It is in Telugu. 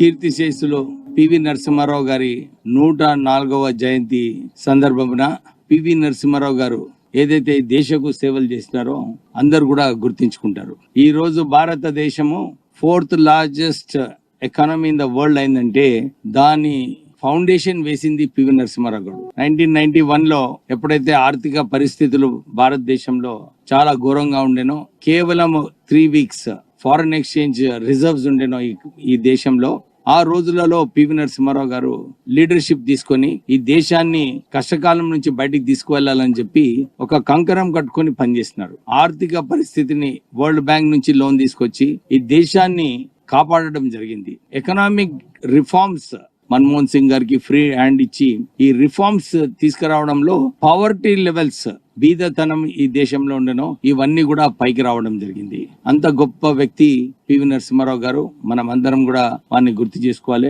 కీర్తిశేషులు పివి నరసింహారావు గారి నూట నాలుగవ జయంతి సందర్భమున పివి నరసింహారావు గారు ఏదైతే దేశకు సేవలు చేసినారో అందరు కూడా గుర్తించుకుంటారు. ఈ రోజు భారతదేశము fourth largest economy in the world అయిందంటే దాని ఫౌండేషన్ వేసింది పివి నరసింహారావు గారు. నైన్టీన్ నైన్టీ వన్లో ఎప్పుడైతే ఆర్థిక పరిస్థితులు భారతదేశంలో చాలా ఘోరంగా ఉండేనో కేవలం three weeks foreign exchange reserves ఉండేనో ఈ- ఈ దేశంలో ఆ రోజులలో పివి నరసింహారావు గారు లీడర్షిప్ తీసుకొని ఈ దేశాన్ని కష్టకాలం నుంచి బయటికి తీసుకువెళ్ళాలని చెప్పి ఒక కంకరం కట్టుకొని పనిచేస్తున్నారు. ఆర్థిక పరిస్థితిని వరల్డ్ బ్యాంక్ నుంచి లోన్ తీసుకొచ్చి ఈ దేశాన్ని కాపాడడం జరిగింది. ఎకనామిక్ రిఫార్మ్స్ మన్మోహన్ సింగ్ గారికి ఫ్రీ హ్యాండ్ ఇచ్చి ఈ రిఫార్మ్స్ తీసుకురావడంలో పవర్టీ లెవెల్స్ బీదతనం ఈ దేశంలో ఉండను ఇవన్నీ కూడా పైకి రావడం జరిగింది. అంత గొప్ప వ్యక్తి పివి నరసింహారావు గారు మనం అందరం కూడా వారిని గుర్తు చేసుకోవాలి.